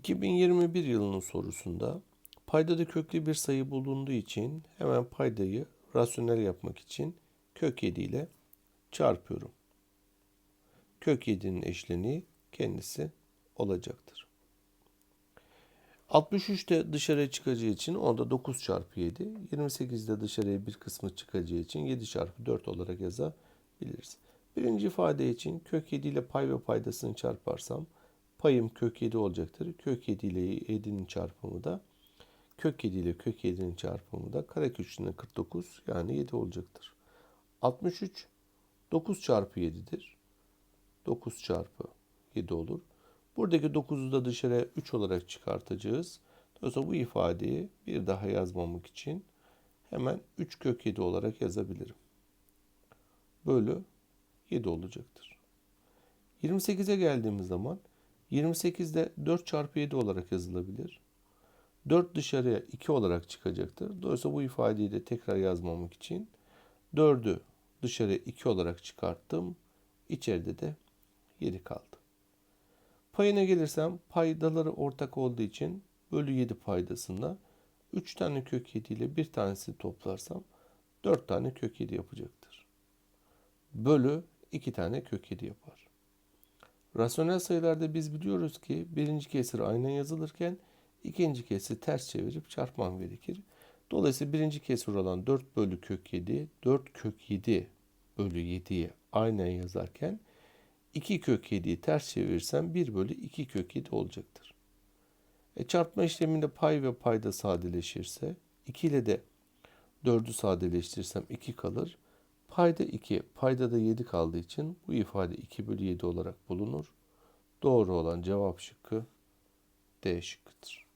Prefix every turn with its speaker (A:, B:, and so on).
A: 2021 yılının sorusunda paydada köklü bir sayı bulunduğu için hemen paydayı rasyonel yapmak için kök 7 ile çarpıyorum. Kök 7'nin eşleniği kendisi olacaktır. 63 de dışarıya çıkacağı için onda 9 çarpı 7. 28 de dışarıya bir kısmı çıkacağı için 7 çarpı 4 olarak yazabiliriz. Birinci ifade için kök 7 ile pay ve paydasını çarparsam payım kök 7 olacaktır. Kök 7 ile 7'nin çarpımı da kök 7 ile kök 7'nin çarpımı da karekök içinde 49 yani 7 olacaktır. 63 9 çarpı 7'dir. 9 çarpı 7 olur. Buradaki 9'u da dışarıya 3 olarak çıkartacağız. Dolayısıyla bu ifadeyi bir daha yazmamak için hemen 3 kök 7 olarak yazabilirim. Bölü 7 olacaktır. 28'e geldiğimiz zaman 28 de 4 çarpı 7 olarak yazılabilir. 4 dışarıya 2 olarak çıkacaktır. Dolayısıyla bu ifadeyi de tekrar yazmamak için 4'ü dışarıya 2 olarak çıkarttım. İçeride de 7 kaldı. Payına gelirsem paydaları ortak olduğu için bölü 7 paydasında 3 tane kök 7 ile bir tanesini toplarsam 4 tane kök 7 yapacaktır. Bölü 2 tane kök 7 yapar. Rasyonel sayılarda biz biliyoruz ki birinci kesir aynen yazılırken ikinci kesri ters çevirip çarpmam gerekir. Dolayısıyla birinci kesir olan 4 bölü kök 7, 4 kök 7 bölü 7'yi aynen yazarken 2 kök 7'yi ters çevirirsem 1 bölü 2 kök 7 olacaktır. E çarpma işleminde pay ve payda sadeleşirse 2 ile de 4'ü sadeleştirirsem 2 kalır. Payda 2, payda da 7 kaldığı için bu ifade 2 bölü 7 olarak bulunur. Doğru olan cevap şıkkı D şıkkıdır.